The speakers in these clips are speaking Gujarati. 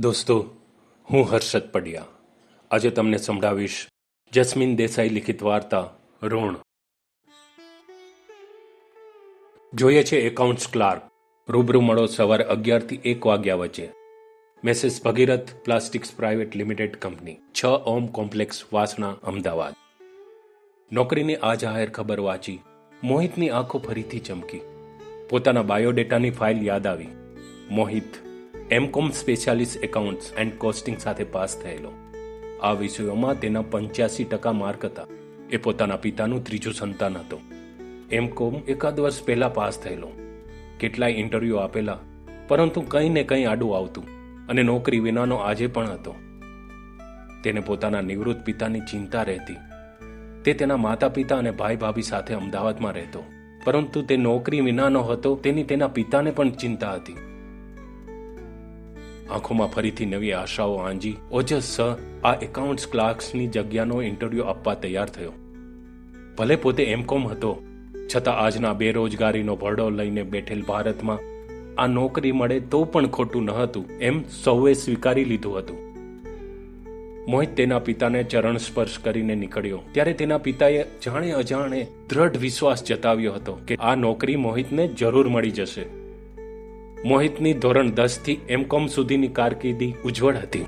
દોસ્તો, હું હર્ષદ પડિયા. આજે તમને સંભળાવીશ જસ્મીન દેસાઈ લિખિત વાર્તા, ઋણ. જોઈએ છે એકાઉન્ટ્સ ક્લાર્ક. રૂબરૂ મળો સવારે અગિયારથી એક વાગ્યા વચ્ચે. Messrs Bhagirath plastics private limited company છ ઓમ કોમ્પ્લેક્સ, વાસણા, અમદાવાદ. નોકરીની આ જાહેર ખબર વાંચી, મોહિતની આંખો ફરીથી ચમકી. પોતાના બાયોડેટાની ફાઇલ યાદ આવી. Mohit M Com specialist accounts and costing સાથે પાસ થયેલો. આ વિષયોમાં તેના પંચ્યાસી ટકા માર્ક હતા. એ પોતાના પિતાનું ત્રીજું સંતાન હતો. એમકોમ એકાદ વર્ષ પહેલા પાસ થયેલો. કેટલાય ઇન્ટરવ્યૂ આપેલા, પરંતુ કંઈ ને કંઈ આડું આવતું અને નોકરી વિનાનો આજે પણ હતો. તેને પોતાના નિવૃત્ત પિતાની ચિંતા રહેતી. તે તેના માતા પિતા અને ભાઈ ભાભી સાથે અમદાવાદમાં રહેતો. પરંતુ તે નોકરી વિનાનો હતો, તેની તેના પિતાને પણ ચિંતા હતી. આંખોમાં ફરીથી નવી આશાઓ આંજી. ઓજસ સ આ એકાઉન્ટ્સ ક્લાર્ક્સની જગ્યાનો ઇન્ટરવ્યૂ આપવા તૈયાર થયો. ભલે પોતે એમકોમ હતો, છતાં આજના બેરોજગારીનો ભરડો લઈને બેઠેલ ભારતમાં આ નોકરી મળે તો પણ ખોટું ન હતું, એમ સૌએ સ્વીકારી લીધું હતું. મોહિત તેના પિતાને ચરણ સ્પર્શ કરીને નીકળ્યો. ત્યારે તેના પિતાએ જાણે અજાણે દ્રઢ વિશ્વાસ જતાવ્યો હતો કે આ નોકરી મોહિતને જરૂર મળી જશે. મોહિતની ધોરણ દસથી એમકોમ સુધીની કારકિર્દી ઉજ્જવળ હતી.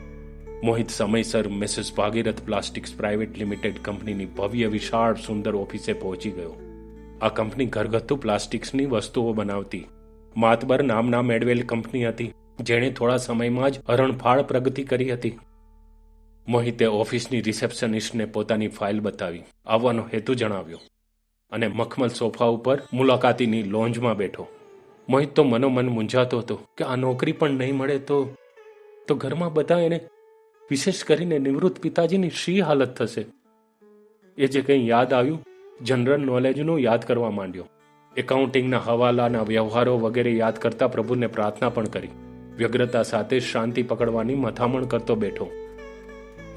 મોહિત સમયસર messrs Bhagirath plastics private limited કંપનીની ભવ્ય, વિશાળ, સુંદર ઓફિસે પહોંચી ગયો. આ કંપની ઘરગથ્થુ પ્લાસ્ટિક્સની વસ્તુઓ બનાવતી. માતબર નામના મેળવેલ કંપની હતી, જેણે થોડા સમયમાં જ હરણફાળ પ્રગતિ કરી હતી. મોહિતે ઓફિસની રિસેપ્શનિસ્ટને પોતાની ફાઇલ બતાવી, આવવાનો હેતુ જણાવ્યો અને મખમલ સોફા ઉપર મુલાકાતીની લોન્જમાં બેઠો. મોહિત તો મનોમન મૂંઝાતો હતો કે આ નોકરી પણ નહીં મળે તો તો ઘરમાં બધા એને વિશેષ કરીને નિવૃત્ત પિતાજીની શી હાલત થશે? એ જે કંઈ યાદ આવ્યું, જનરલ નોલેજનું યાદ કરવા માંડ્યો. એકાઉન્ટિંગના હવાલાના વ્યવહારો વગેરે યાદ કરતા પ્રભુને પ્રાર્થના પણ કરી. વ્યગ્રતા સાથે શાંતિ પકડવાની મથામણ કરતો બેઠો.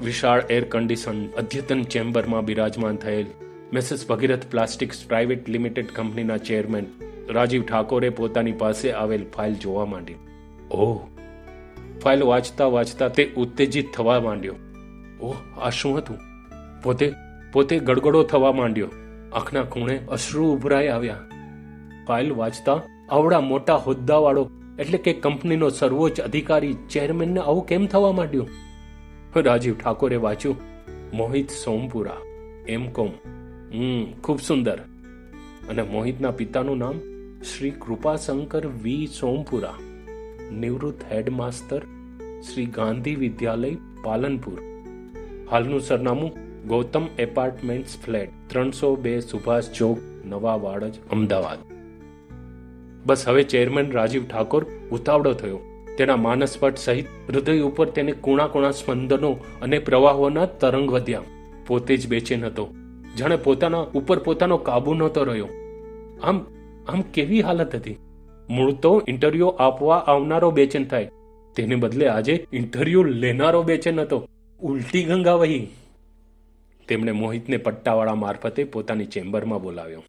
વિશાળ એર કન્ડિશન અદ્યતન ચેમ્બરમાં બિરાજમાન થયેલ messrs Bhagirath plastics private limited કંપનીના ચેરમેન રાજીવ ઠાકોરે પોતાની પાસે આવેલ ફાઇલ જોવા માંડી. ઓહ ફાઇલ વાંચતા વાંચતા તે ઉત્તેજિત થવા માંડ્યો. ઓહ આ શું હતું? પોતે પોતે ગડગડો થવા માંડ્યો. આંખના ખૂણે અશ્રુ ઉભરાઈ આવ્યા. ફાઇલ વાંચતા આવડા મોટા હોદ્દાવાળો એટલે કે કંપનીનો સર્વોચ્ચ અધિકારી ચેરમેનને આવું કેમ થવા માંડ્યું? રાજીવ ઠાકોરે વાંચ્યું મોહિત સોમપુરા એમ કોમ. હમ ખૂબ સુંદર. અને મોહિતના પિતાનું નામ શ્રી કૃપાશંકર વી. સોમપુરા, નિવૃત્ત હેડમાસ્ટર શ્રી ગાંધી વિદ્યાલય, પાલનપુર. હાલનું સરનામું ગૌતમ એપાર્ટમેન્ટ્સ ફ્લેટ, ત્રણસો બે સુભાષ ચોક, નવા વાડજ, અમદાવાદ. બસ હવે ચેરમેન રાજીવ ઠાકોર ઉતાવળો થયો. તેના માનસપટ સહિત હૃદય ઉપર તેને કુણા કુણા સ્પંદનો અને પ્રવાહોના તરંગ વધ્યા. પોતે જ બેચેન હતો. જાણે પોતાના ઉપર પોતાનો કાબુ નહોતો રહ્યો. આમ આમ કેવી હાલત હતી? મૂળ તો ઇન્ટરવ્યુ આપવા આવનારો બેચેન થાય. તેને બદલે આજે ઇન્ટરવ્યુ લેનારો બેચેન હતો. ઉલટી ગંગા વહી તેમણે મોહિતને પટ્ટાવાળા મારફતે પોતાની ચેમ્બરમાં બોલાવ્યો.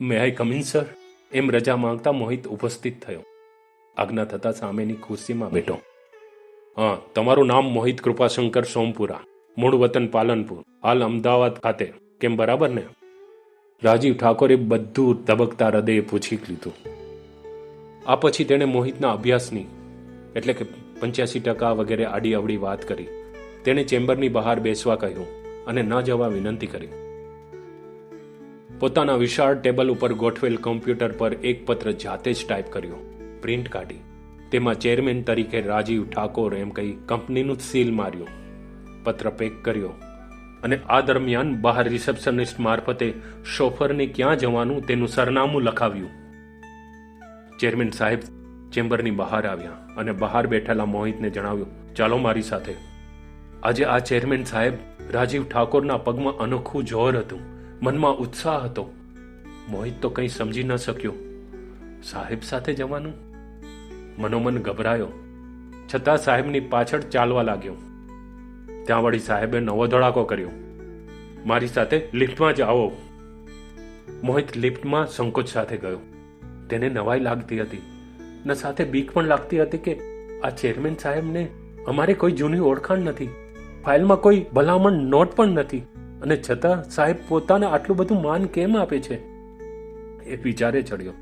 મે આઈ કમિન સર એમ રજા માંગતા મોહિત ઉપસ્થિત થયો. આજ્ઞા થતા સામેની ખુરશીમાં બેઠો. હા, તમારું નામ મોહિત કૃપાશંકર સોમપુરા, મૂળ વતન પાલનપુર, હાલ અમદાવાદ ખાતે. કેમ બરાબર ને? રાજીવ ઠાકોરે બધું ધબકતા હૃદયે પૂછી લીધું. આ પછી તેણે મોહિતના અભ્યાસની, એટલે કે પંચ્યાસી ટકા વગેરે આડી અવડી વાત કરી. તેણે ચેમ્બરની બહાર બેસવા કહ્યું અને ન જવા વિનંતી કરી. પોતાના વિશાળ ટેબલ ઉપર ગોઠવેલ કોમ્પ્યુટર પર એક પત્ર જાતે જ ટાઈપ કર્યો. પ્રિન્ટ કાઢી. તેમાં ચેરમેન તરીકે રાજીવ ઠાકોર એમ કહી કંપનીનું સીલ માર્યું. પત્ર પેક કર્યો. અને આ દરમિયાન બહાર રિસેપ્શનિસ્ટ મારફતે શોફરને ક્યાં જવાનું તેનું સરનામું લખાવ્યું. ચેરમેન સાહેબ ચેમ્બરની બહાર આવ્યા અને બહાર બેઠેલા મોહિતને જણાવ્યું, ચાલો મારી સાથે. આજે આ ચેરમેન સાહેબ રાજીવ ઠાકોરના પગમાં અનોખું જોર હતું. મનમાં ઉત્સાહ હતો. મોહિત તો કંઈ સમજી ન શક્યો. સાહેબ સાથે જવાનું? મનોમન ગભરાયો. છતાં સાહેબની પાછળ ચાલવા લાગ્યો. ત્યાં વળી સાહેબે નવો ધડાકો કર્યો. મારી સાથે લિફ્ટમાં જ આવો. મોહિત લિફ્ટમાં સંકોચ સાથે ગયો. તેને નવાઈ લાગતી હતી. ને સાથે બીક પણ લાગતી હતી કે આ ચેરમેન સાહેબને અમારે કોઈ જૂની ઓળખાણ નથી. ફાઇલમાં કોઈ ભલામણ નોટ પણ નથી. અને છતાં સાહેબ પોતાને આટલું બધું માન કેમ આપે છે? એ વિચારે ચડ્યો.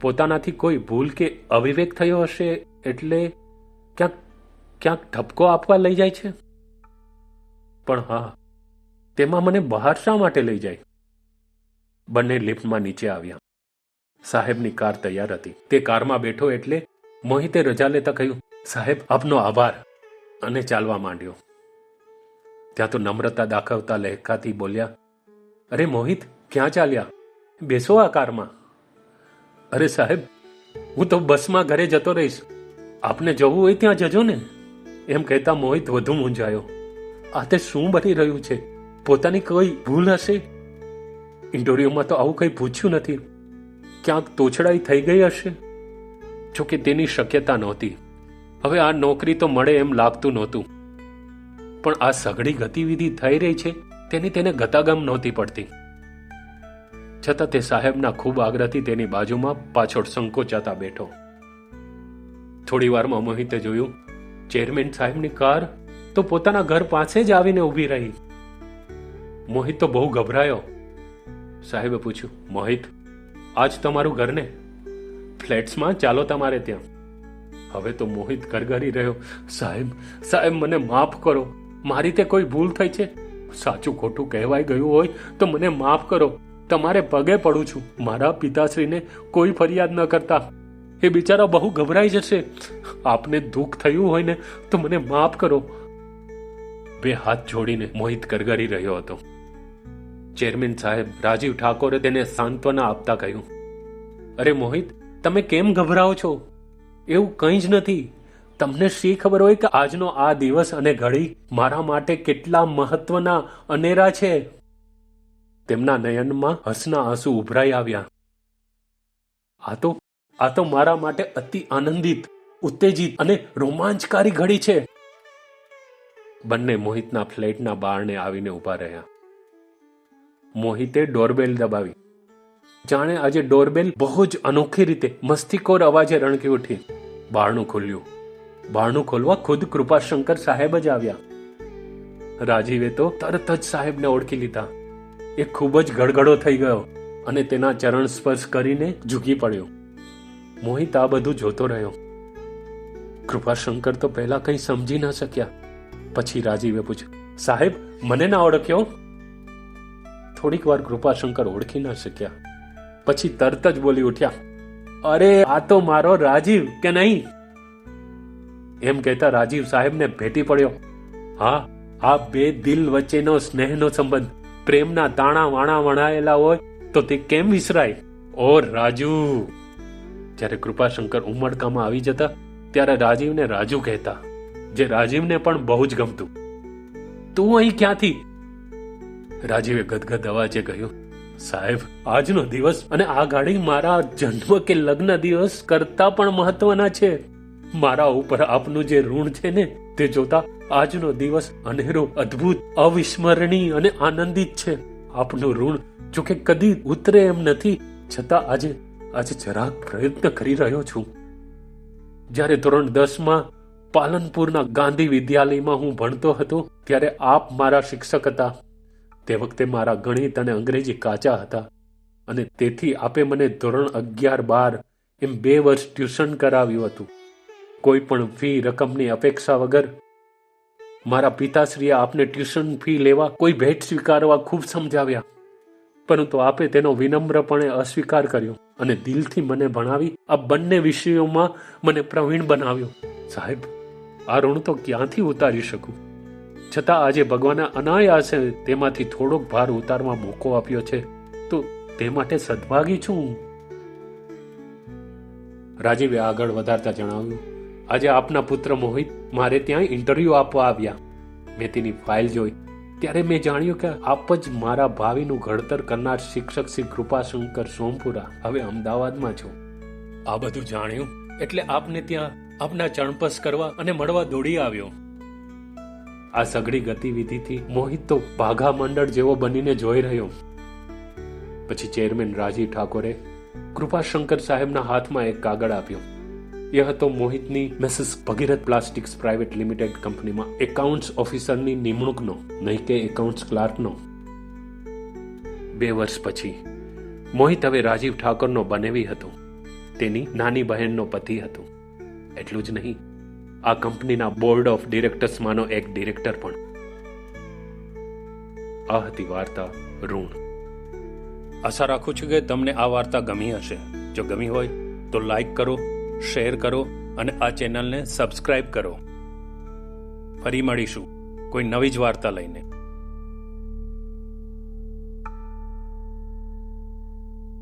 પોતાનાથી કોઈ ભૂલ કે અવિવેક થયો હશે એટલે ક્યાંક ક્યાંક ઠપકો આપવા લઈ જાય છે? પણ હા, તેમાં મને બહાર શા માટે લઈ જાય? બંને લિફ્ટમાં નીચે આવ્યા. સાહેબની કાર તૈયાર હતી. તે કારમાં બેઠો એટલે મોહિતે રજા લેતા કહ્યું, સાહેબ, આપનો આભાર. અને ચાલવા માંડ્યો. ત્યાં તો નમ્રતા દાખવતા લહેકાથી બોલ્યા, અરે મોહિત, ક્યાં ચાલ્યા? બેસો આ કારમાં. અરે સાહેબ, હું તો બસમાં ઘરે જતો રહીશ. આપને જવું હોય ત્યાં જજો ને. એમ કહેતા મોહિત વધુ મૂંઝાયો. આ તે શું બની રહ્યું છે? પોતાની કોઈ ભૂલ હશે? ઇન્ટરવ્યુમાં તો આવું કંઈ પૂછ્યું નથી. ક્યાંક તોછડાઈ થઈ ગઈ હશે? જોકે તેની શક્યતા નહોતી. હવે આ નોકરી તો મળે એમ લાગતું નહોતું. પણ આ સઘળી ગતિવિધિ થઈ રહી છે, તેની તેને ગતાગમ નહોતી પડતી. છતાં તે સાહેબના ખૂબ આગ્રહથી તેની બાજુમાં પાછળ સંકોચાતા બેઠો. થોડી વારમાં મોહિતે જોયું, ચેરમેન સાહેબની કાર તો પોતાના ઘર પાસે જ આવીને ઊભી રહી. મોહિત તો બહુ ગભરાયો. સાહેબે પૂછ્યું, મોહિત, આજ તમારું ઘર ને ફ્લેટ્સમાં? ચાલો તમારે ત્યાં. હવે તો મોહિત ગરગરી રહ્યો, સાહેબ સાહેબ, મને માફ કરો. મારી તે કોઈ ભૂલ થઈ છે? સાચું ખોટું કહેવાય ગયું હોય તો મને માફ કરો. તમારે પગે પડું છું. મારા પિતાશ્રીને કોઈ ફરિયાદ ન કરતા. એ બિચારા બહુ ગભરાઈ જશે. આપને દુઃખ થયું હોય ને તો મને માફ કરો. બે હાથ જોડીને મોહિત કરગરી રહ્યો હતો. ચેરમેન સાહેબ રાજીવ ઠાકોરે તેને સાંત્વના આપતા કહ્યું, અરે મોહિત, તમે કેમ ગભરાઓ છો? એવું કંઈ જ નથી. તમને શી ખબર હોય કે આજનો આ દિવસ અને ઘડી મારા માટે કેટલા મહત્વના અનેરા છે? તેમના નયનમાં હસના આંસુ ઉભરાઈ આવ્યા. આ તો આ તો મારા માટે અતિ આનંદિત, ઉત્તેજિત અને રોમાંચકારી ઘડી છે. બંને મોહિતના ફ્લેટના બારણે આવીને ઊભા રહ્યા. મોહિતે ડોરબેલ દબાવી. જાણે આજે ડોરબેલ બહુ જ અનોખી રીતે મસ્તીકોર અવાજે રણકી ઉઠી. બારણું ખોલ્યું. બારણું ખોલવા ખુદ કૃપાશંકર સાહેબ જ આવ્યા. રાજીવે તો તરત જ સાહેબને ઓળખી લીધા. એ ખૂબ જ ગડગડો થઈ ગયો અને તેના ચરણ સ્પર્શ કરીને ઝૂકી પડ્યો. મોહિત આ બધું જોતો રહ્યો. કૃપાશંકર તો પહેલા કંઈ સમજી ન શક્યા. પછી રાજીવે પૂછ્યું, સાહેબ, મને ના ઓળખ્યો થોડીક વાર કૃપાશંકર ઓળખી ન શક્યા. પછી તરત જ બોલી ઉઠ્યા, અરે, આ તો મારો રાજીવ કે નહીં? એમ કહેતા રાજીવ સાહેબને ભેટી પડ્યો, હા, આ બે દિલ વચ્ચેનો સ્નેહનો સંબંધ, પ્રેમના તાણા વાણા વણાયેલા હોય તો તે કેમ વિસરાય? ઓ રાજુ. જ્યારે કૃપાશંકર ઉમળકામાં આવી જતા, ત્યારે રાજીવને રાજુ કહેતા જે રાજીવને પણ બહુ જ ગમતું. તું અહીં ક્યાંથી? રાજીવે ગદગદ અવાજે કહ્યું, સાહેબ, આજનો દિવસ અને આ ગાડી મારા જન્મ કે લગ્ન દિવસ કરતા પણ મહત્વના છે. મારા ઉપર આપનું જે ઋણ છે ને, તે જોતા આજનો દિવસ અનેરો અદ્ભુત, અવિસ્મરણીય અને આનંદિત છે. આપનું ઋણ જોકે કદી ઉતરે એમ નથી, છતાં આજે આજે જરાક પ્રયત્ન કરી રહ્યો છું. જ્યારે ધોરણ દસમાં પાલનપુરના ગાંધી વિદ્યાલયમાં હું ભણતો હતો ત્યારે આપ મારા શિક્ષક હતા. તે વખતે મારા ગણિત અને અંગ્રેજી કાચા હતા અને તેથી આપે મને ધોરણ અગિયાર બાર એમ બે વર્ષ ટ્યુશન કરાવ્યું હતું. કોઈ પણ ફી રકમની અપેક્ષા વગર મારા પિતાશ્રીએ આપને ટ્યુશન ફી લેવા કોઈ ભેટ સ્વીકારવા ખૂબ સમજાવ્યા. પરંતુ આપે તેનો વિનમ્રપણે અસ્વીકાર કર્યો અને દિલથી મને ભણાવી આ બંને વિષયોમાં મને પ્રવીણ બનાવ્યો. સાહેબ આ ઋણ તો ક્યાંથી ઉતારી શકું? છતાં આજે ભગવાને અનાયાસે તેમાંથી થોડોક ભાર ઉતારવા મોકો આપ્યો છે, તો તે માટે સદભાગી છું રાજીવે આગળ વધારતા જણાવ્યું, આજે આપના પુત્ર મોહિત મારે ત્યાં ઇન્ટરવ્યુ આપવા આવ્યા. મેં તેની ફાઇલ જોઈ. ત્યારે મેં જાણ્યું કે આપ જ મારા ભાવિનું ઘડતર કરનાર શિક્ષક શ્રી કૃપાશંકર સોમપુરા. હવે અમદાવાદમાં છો. આ બધું જાણ્યું? એટલે આપને ત્યાં આપના ચણપસ કરવા અને મળવા દોડી આવ્યો. આ સઘળી ગતિવિધિથી મોહિત તો ભાગા મંડળ જેવો બનીને જોઈ રહ્યો. પછી ચેરમેન રાજીવ ઠાકોરે કૃપાશંકર સાહેબના હાથમાં એક કાગળ આપ્યો. એ હતો મોહિતની messrs Bhagirath plastics private limited કંપનીમાં એકાઉન્ટ્સ ઓફિસરની નિમણૂકનો, નહીં કે એકાઉન્ટ્સ ક્લાર્કનો. બે વર્ષ પછી મોહિત હવે રાજીવ ઠાકોરનો બનેવી હતો. તેની નાની બહેનનો પતિ હતો. એટલું જ નહીં. આ કંપનીના બોર્ડ ઓફ ડિરેક્ટર્સમાંનો એક ડિરેક્ટર પણ. આ હતી વાર્તા ઋણ. આશા રાખું છું કે તમને આ વાર્તા ગમી હશે. જો ગમી હોય, તો લાઈક કરો, શેર કરો અને આ ચેનલને સબસ્ક્રાઇબ કરો. ફરી મળીશું કોઈ નવી જ વાર્તા લઈને.